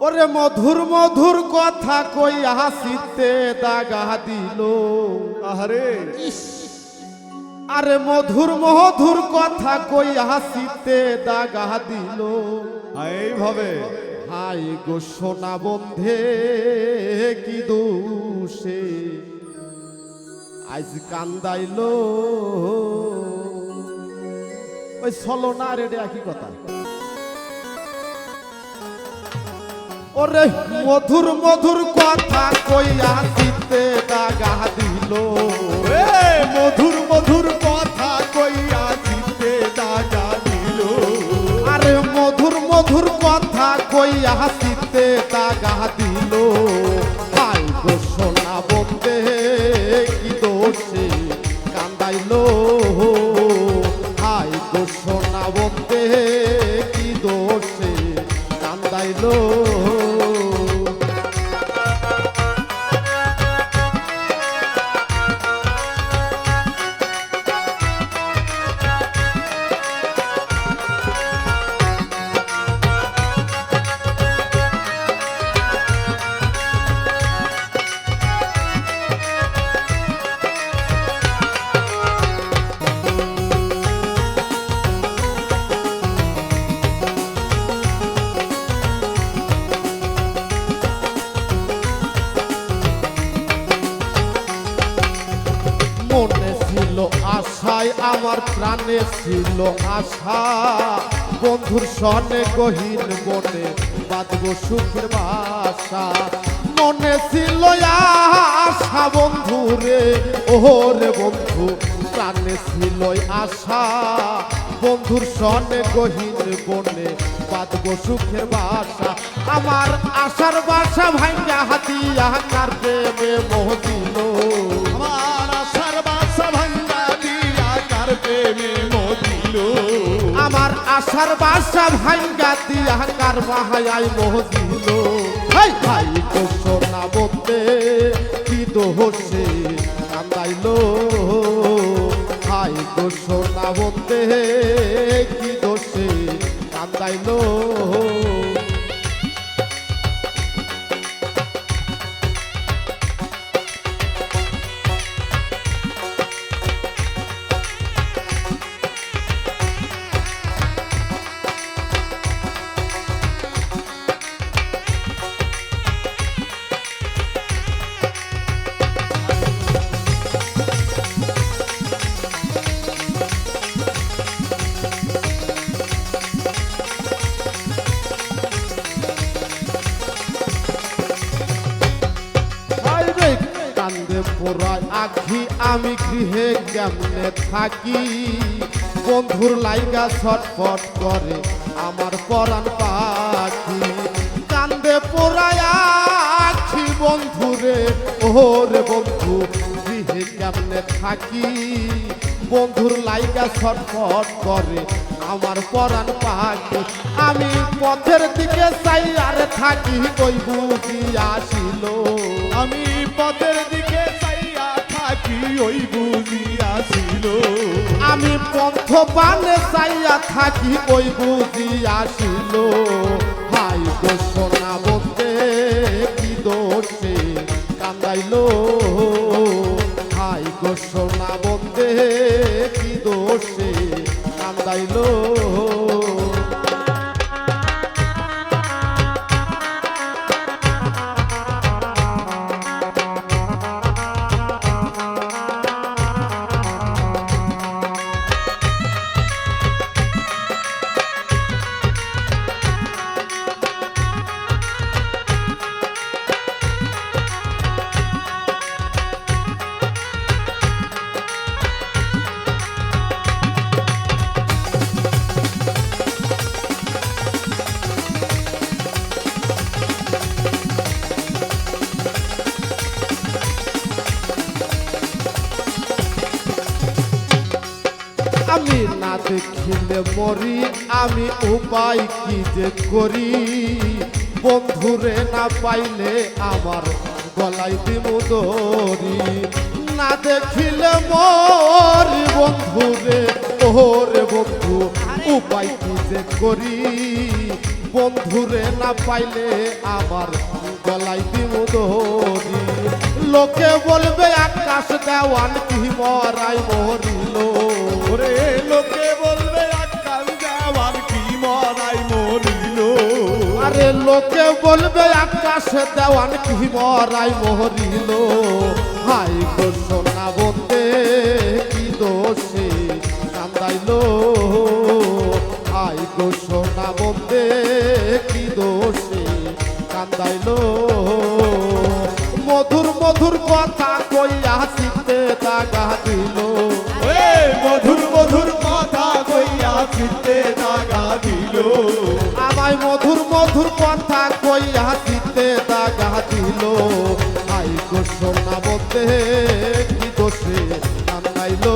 ওরে মধুর মধুর কথা কই হাসিতে দাগা দিল। আহারে। আরে মধুর মধুর কথা কই হাসিতে দাগা দিল। এইভাবে। হাই গো সোনা বন্ধে কি দোষে। আজ কান্দাইল। ওই চলো না রে একই কথা। ওরে মধুর মধুর কথা কইয়া দিতে দাগা দিল। মধুর মধুর কথা কইয়া দিতে দাগা দিল। আরে মধুর মধুর কথা কইয়া দিতে দাগা দিল। গো সোনা বন্দে কি দোষে কান্দাইল। গো সোনা বন্দে কি দোষে কান্দাইল। আশায় আমার প্রাণে ছিল আশা। বন্ধুর সনে গহীন মনে বাঁধব সুখের বাসা। মনে ছিল আশা বন্ধু রে বন্ধু, প্রাণে ছিল আশা। বন্ধুর সনে গহীন বনে বাঁধব সুখের বাসা। আমার আশার বাসা ভাঙ্গা হাতিয়া কার প্রেমে মোহ দিল। আমার আমার আশার বাসা ভাঙ্গা দিয়া কার বাহায় মোহ দিল হাই ভাই সোনা বলতে কি দোষে কান্দাইল? তো সোনা বলতে কি দোষে কান্দাইল? পোড়ায় আখি, আমি গৃহে কেমনে থাকি? বন্ধুর লাইগা ছটফট করে আমার পরাণ পাখি। কান্দে পোড়ায় আখি বন্ধুরে, ওরে বন্ধু, গৃহে কেমনে থাকি? বন্ধুর লাইগা ছটফট করে আমার পরাণ পাখি। আমি পথের দিকে চাই আর থাকি কই বুঝি আসিল। আমি পথের দিকে চাইয়া বুঝিয়াছিল? আমি পথ পানে চাইয়া থাকি, ওই বুঝি আসিল হাই সোনা বলতে কি দোষে কান্দাইল? হাই সোনা বলতে কি দোষে কান্দাইল? দেখিলে মরি, আমি উপায় কি যে করি? বন্ধুরে না পাইলে আমার গলায় দিমু দরি না দেখিলে মরি বন্ধুরে, ওরে বন্ধু, উপায় কি যে করি? বন্ধুরে না পাইলে আমার গলায় বিমুদরি লোকে বলবে, আকাশ দেওয়ান কি মরাই মরিল? লোকে বলবে আরে লোকে বলবে, আকাশ দেওয়ান কি মরাই মরিল? হাই গো সোনা বলতে কি দোষে কান্দাইলো? হাই গো সোনা বলতে কি দোষে কান্দাইলো? মধুর মধুর কথা কইয়া চিত্তে দাগা দিল। আমায় মধুর মধুর কথা কইয়া দিতে দাগা দিল। আই গো সোনা বলতে কি দোষে কান্দাইল